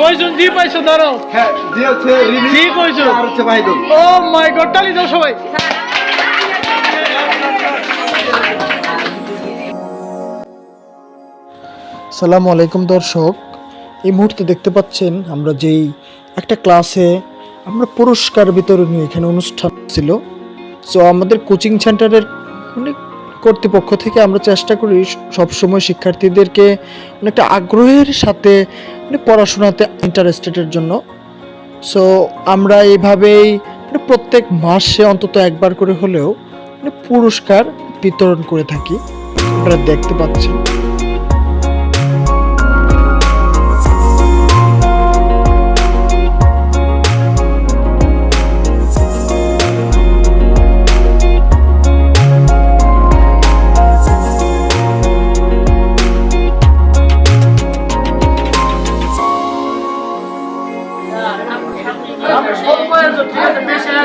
কয়জন? জি পাইছো দাঁড়াও হ্যাঁ জি কইছো আর হচ্ছে মাহিদুল। ও মাই গড তালি দাও সবাই। সালামু আলাইকুম দর্শক। এই মুহূর্তে দেখতে পাচ্ছেন আমরা যেই একটা ক্লাসে আমরা পুরস্কার বিতরণী এখানে অনুষ্ঠান ছিল। সো আমাদের কোচিং সেন্টারের অনেক কর্তৃপক্ষ থেকে আমরা চেষ্টা করি সবসময় শিক্ষার্থীদেরকে অনেকটা আগ্রহের সাথে মানে পড়াশোনাতে ইন্টারেস্টেডের জন্য। সো আমরা এইভাবেই মানে প্রত্যেক মাসে অন্তত একবার করে হলেও মানে পুরস্কার বিতরণ করে থাকি। আপনারা দেখতে পাচ্ছেন।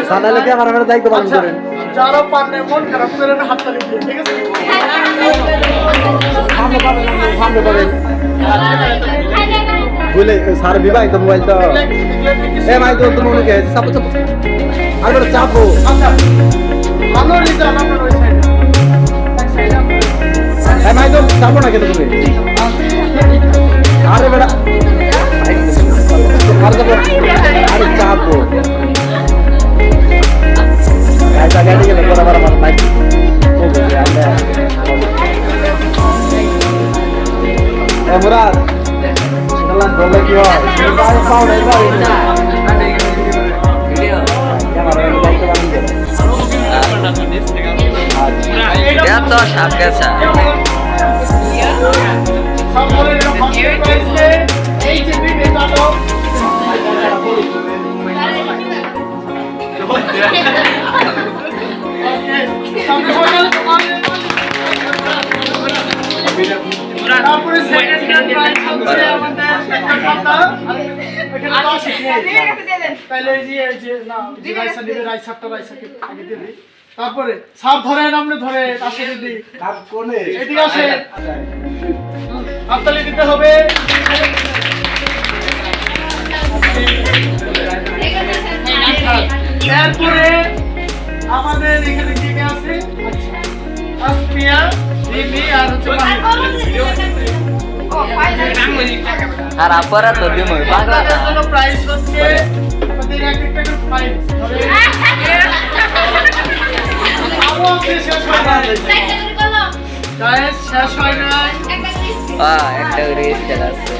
সানালে কি আমার আমার দায়িত্ব পালন করেন। যারা পারলে মন খারাপ করে না হাত তালি দিয়ে ঠিক আছে? সামনে পাবেন সামনে পাবেন বুঝলে স্যার বিবাহিত মোবাইল তো। এ মনে চাপো চাপো। আচ্ছা। এ মুরাদ শালা বলে কি হয় তো সাপ গেছা তারপরে তারপরে সাপ ধরেন আমরা ধরে আসলে দিই। এদিকে আসে। হাততালি দিতে হবে। এরপরে আমাদের এখানে কে কে আছে? আচ্ছা। আসমিয়া আর হচ্ছে আর আপনারা তো দিম পাগলা আপনাদের জন্য প্রাইস হচ্ছে আমাদের এক একটা প্রাইস শেষ হয় নাই হয় হ্যাঁ করে স্কেল আছে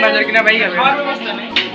একটা করে স্কেল আরও